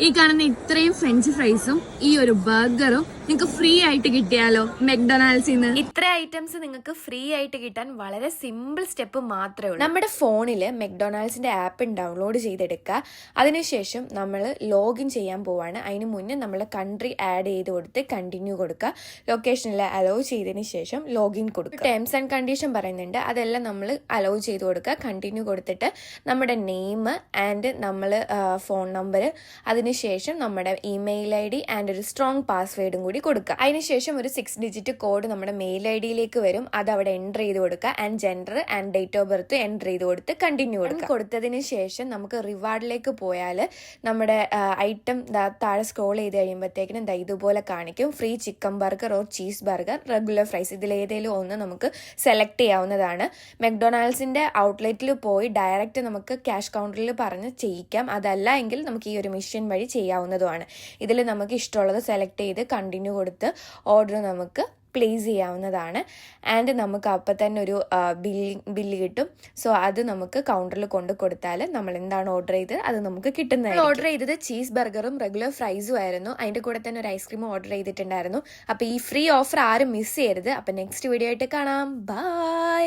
ഈ കാണുന്ന ഇത്രയും ഫ്രഞ്ച് ഫ്രൈസും ഈ ഒരു ബർഗറും നിങ്ങൾക്ക് ഫ്രീ ആയിട്ട് കിട്ടിയാലോ മെക്ഡൊണാൾഡ്സിൽ നിന്ന് ഇത്ര ഐറ്റംസ് നിങ്ങൾക്ക് ഫ്രീ ആയിട്ട് കിട്ടാൻ വളരെ സിമ്പിൾ സ്റ്റെപ്പ് മാത്രമേ ഉള്ളൂ. നമ്മുടെ ഫോണിൽ മെക്ഡൊണാൾഡ്സിന്റെ ആപ്പ് ഡൗൺലോഡ് ചെയ്തെടുക്കുക. അതിനുശേഷം നമ്മൾ ലോഗിൻ ചെയ്യാൻ പോവാണ്. അതിന് മുന്നേ നമ്മൾ കൺട്രി ആഡ് ചെയ്ത് കൊടുത്ത് കണ്ടിന്യൂ കൊടുക്കുക. ലൊക്കേഷനിൽ അലോ ചെയ്തതിന് ശേഷം ലോഗിൻ കൊടുക്കുക. ടേംസ് ആൻഡ് കണ്ടീഷൻ പറയുന്നുണ്ട്. അതെല്ലാം നമ്മൾ അലോ ചെയ്ത് കൊടുക്കുക. കണ്ടിന്യൂ കൊടുത്തിട്ട് നമ്മുടെ നെയിം ആൻഡ് നമ്മൾ ഫോൺ നമ്പർ അതിനുശേഷം നമ്മുടെ ഇമെയിൽ ഐ ഡി ആൻഡ് ഒരു സ്ട്രോങ് പാസ്വേഡും കൂടി കൊടുക്കുക. അതിനുശേഷം ഒരു സിക്സ് ഡിജിറ്റ് കോഡ് നമ്മുടെ മെയിൽ ഐ ഡിയിലേക്ക് വരും. അത് അവിടെ എന്റർ ചെയ്ത് കൊടുക്കുക. And gender and date of birth enter ചെയ്ത് കൊടുത്ത് കണ്ടിന്യൂ കൊടുക്കുക. കൊടുത്തതിന് ശേഷം നമുക്ക് റിവാർഡിലേക്ക് പോയാൽ നമ്മുടെ ഐറ്റം താഴെ സ്ക്രോൾ ചെയ്ത് കഴിയുമ്പോഴത്തേക്കിനും എന്താ ഇതുപോലെ കാണിക്കും. Free chicken burger or cheese burger regular fries ഇതിലേതെങ്കിലും ഒന്ന് നമുക്ക് സെലക്ട് ചെയ്യാവുന്നതാണ്. മെക്ഡൊണാൾഡ്സിന്റെ ഔട്ട്ലെറ്റിൽ പോയി ഡയറക്റ്റ് നമുക്ക് ക്യാഷ് കൗണ്ടറിൽ പറഞ്ഞ് ചെയ്യിക്കാം. അതല്ല എങ്കിൽ നമുക്ക് ഈ ഒരു മെഷീൻ വഴി ചെയ്യാവുന്നതുമാണ്. ഇതിൽ നമുക്ക് ഇഷ്ടമുള്ളത് സെലക്ട് ചെയ്ത് കണ്ടിന്യൂ കൊടുത്ത് ഓർഡർ നമുക്ക് പ്ലേസ് ചെയ്യാവുന്നതാണ്. ആൻഡ് നമുക്ക് അപ്പം തന്നെ ഒരു ബിൽ ബില്ല് കിട്ടും. സോ അത് നമുക്ക് കൗണ്ടറിൽ കൊണ്ട് കൊടുത്താൽ നമ്മൾ എന്താണ് ഓർഡർ ചെയ്തത്? അത് നമുക്ക് കിട്ടുന്നത് ഓർഡർ ചെയ്തത് ചീസ് ബർഗറും റെഗുലർ ഫ്രൈസും ആയിരുന്നു. അതിന്റെ കൂടെ തന്നെ ഒരു ഐസ്ക്രീം ഓർഡർ ചെയ്തിട്ടുണ്ടായിരുന്നു. അപ്പോൾ ഈ ഫ്രീ ഓഫർ ആരും മിസ് ചെയ്യരുത്. അപ്പം നെക്സ്റ്റ് വീഡിയോ ആയിട്ട് കാണാം. ബൈ